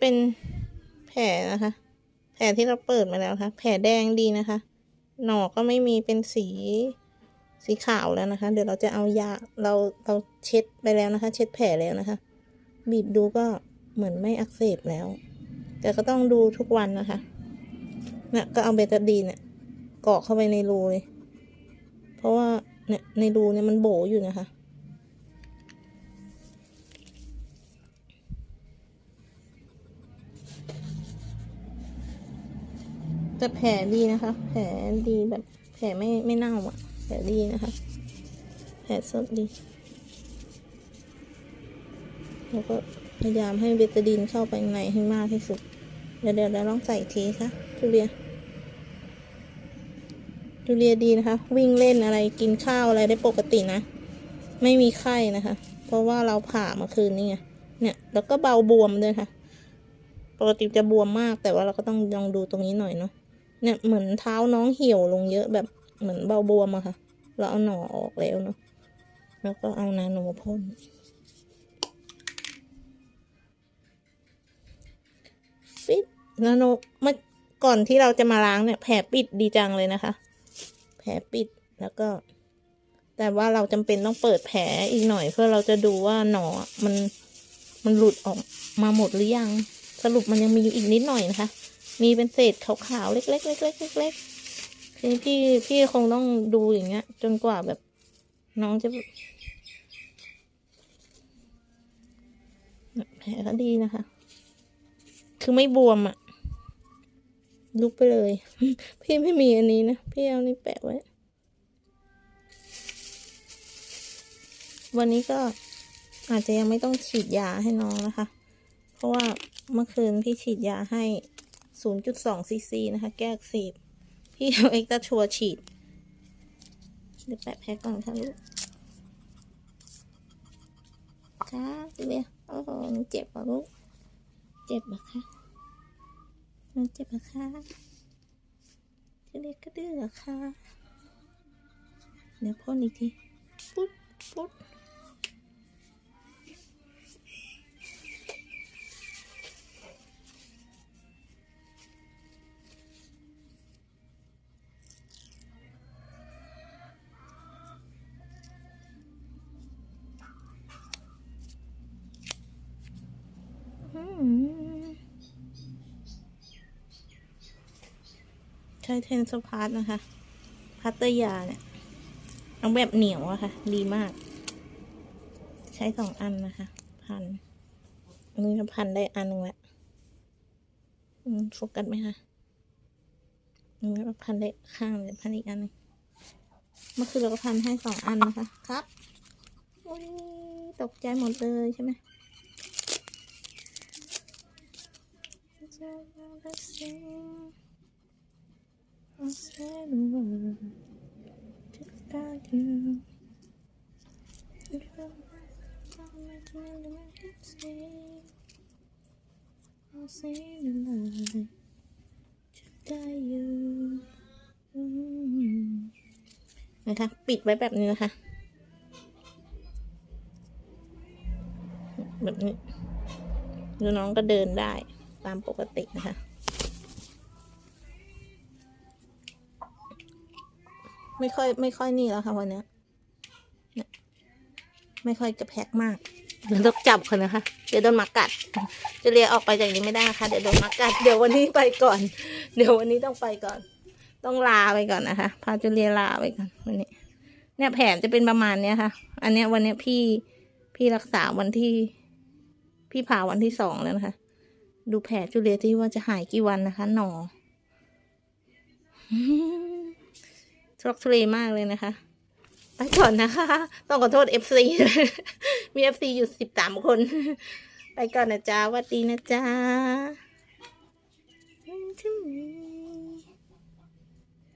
เป็นแผลนะคะ แผลที่เราเปิดมาแล้วนะคะแผลแดงดีนะคะ หนอกก็ไม่มีเป็นสีสีขาวแล้วนะคะ เดี๋ยวเราจะเอายาเราเราเช็ดไปแล้วนะคะ เช็ดแผลแล้วนะคะ บีบดูก็เหมือนไม่อักเสบแล้ว แต่ก็ต้องดูทุกวันนะคะเนี่ยก็เอาเบตาดีนเนี่ยกรอกเข้าไปในรูเลย เพราะว่าเนี่ยในรูเนี่ยมันโบอยู่นะคะ แต่แผลดีนะคะ แผลดีแบบแผลไม่ไม่เน่าอะ แผลดีนะคะ แผลสดดี แล้วก็พยายามให้เบตาดีนเข้าไปในให้มากที่สุด เดี๋ยวเดี๋ยวเราลองใส่ทีค่ะจูเลียจูเลียดีนะคะ วิ่งเล่นอะไรกินข้าวอะไรได้ปกตินะ ไม่มีไข้นะคะ เพราะว่าเราผ่าเมื่อคืนนี่ไงเนี่ยแล้วก็เบาบวมด้วยค่ะ ปกติจะบวมมากแต่ว่าเราก็ต้องลองดูตรงนี้หน่อยเนาะ เนี่ยเหมือนเท้าน้องเหี่ยวลงเยอะแบบเหมือนเบาบวมอะค่ะ เราเอาหนอออกแล้วเนาะ แล้วก็เอานาโนพ่นปิดนาโนเมื่อก่อนที่เราจะมาล้างเนี่ยแผลปิดดีจังเลยนะคะ แผลปิดแล้วก็ แต่ว่าเราจำเป็นต้องเปิดแผลอีกหน่อยเพื่อเราจะดูว่าหนอมันมันหลุดออกมาหมดหรือยัง สรุปมันยังมีอยู่อีกนิดหน่อยนะคะ มีเป็นเศษขาวๆเล็กๆเล็กๆเล็กๆทีนี้พี่พี่คงต้องดูอย่างเงี้ย จนกว่าแบบ น้องจะแผลก็ดีนะคะ คือไม่บวมอะ่ะ ลุกไปเลย พี่ไม่มีอันนี้นะ พี่เอานี่แปะไว้ วันนี้ก็อาจจะยังไม่ต้องฉีดยาให้น้องนะคะ เพราะว่าเมื่อคืนพี่ฉีดยาให้ 0.2ซีซีนะคะ แก้อักเสบพี่เอาเอ็กซ์ชัวฉีด เดี๋ยวแปะแพ็กก่อนค่ะลูกค่ะเรียโอ้โหเจ็บป่ะลูก เจ็บเหรอคะหนูเจ็บเหรอคะจะเรียกก็ดื้อเหรอคะเดี๋ยวพ่นอีกที ปุ๊ดปุ๊ด ใช้เทนสพาร์ทนะคะ พัตเตอร์ยาเนี่ย เอาแบบเหนียวอะค่ะ ดีมาก ใช้สองอันนะคะ พันอันนี้ก็พันได้อันหนึ่งละโฟกัสไหมคะนนี้ก็พันได้ข้างเลยพันอีกอันหนึงเมื่อคืนเราก็พันให้สองอันนะคะ ครับอุ้ยตกใจหมดเลยใช่ไหม นะคะปิดไว้แบบนี้นะคะ แบบนี้แล้วน้องก็เดินได้ ตามปกตินะคะ ไม่ค่อยไม่ค่อยนี่แล้วค่ะวันเนี้ยเนี่ยไม่ค่อยจะแพ็กมากเดี๋ยวต้องจับคนนะคะ เดี๋ยวโดนหมากัด จะเลียออกไปจากนี้ไม่ได้นะคะ เดี๋ยวโดนหมากัด เดี๋ยววันนี้ไปก่อน เดี๋ยววันนี้ต้องไปก่อน ต้องลาไปก่อนนะคะ พาจูเลียลาไปก่อนวันนี้ เนี่ยแผนจะเป็นประมาณเนี้ยค่ะ อันเนี้ยวันเนี้ยพี่พี่รักษาวันที่ พี่ผ่าวันที่สองแล้วนะคะ ดูแผลจูเลียที่ว่าจะหายกี่วันนะคะ หนอทุรกทุเลมากเลยนะคะไปก่อนนะคะ ต้องขอโทษเอฟซีมีเอฟซีอยู่สิบสามคน ไปก่อนนะจ๊ะวัดดีนะจ๊ะ